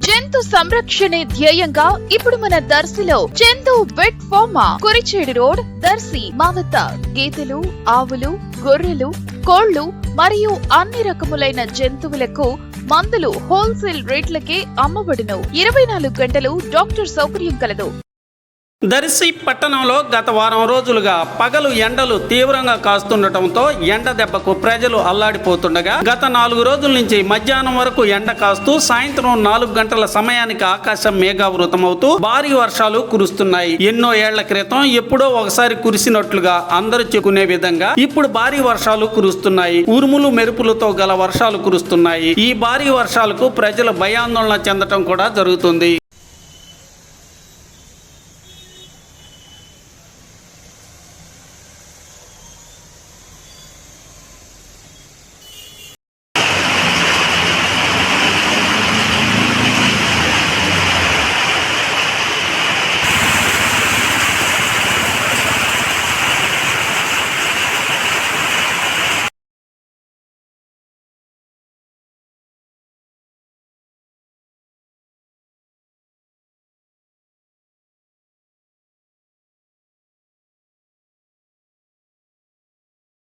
జంతు సంరక్షణే ధ్యేయంగా ఇప్పుడు మన దర్శిలో జంతు vet pharma Kurichedu road Darsi మావత గేదెలు ఆవులు గొర్రెలు కోళ్ళు మరియు అన్ని రకములైన జంతువులకు మందులు హోల్సేల్ రేట్లకే అమ్మబడును. ఇరవై నాలుగు గంటలు డాక్టర్ సౌకర్యం కలదు. దర్శి పట్టణంలో గత వారం రోజులుగా పగలు ఎండలు తీవ్రంగా కాస్తుండటంతో ఎండ దెబ్బకు ప్రజలు అల్లాడిపోతుండగా గత నాలుగు రోజుల నుంచి మధ్యాహ్నం వరకు ఎండ కాస్తూ సాయంత్రం నాలుగు గంటల సమయానికి ఆకాశం మేఘావృతమవుతూ భారీ వర్షాలు కురుస్తున్నాయి. ఎన్నో ఏళ్ళ క్రితం ఎప్పుడో ఒకసారి కురిసినట్లుగా అందరూ చెప్పుకునే విధంగా ఇప్పుడు భారీ వర్షాలు కురుస్తున్నాయి. ఉరుములు మెరుపులతో గల వర్షాలు కురుస్తున్నాయి. ఈ భారీ వర్షాలకు ప్రజలు భయాందోళన చెందటం కూడా జరుగుతుంది.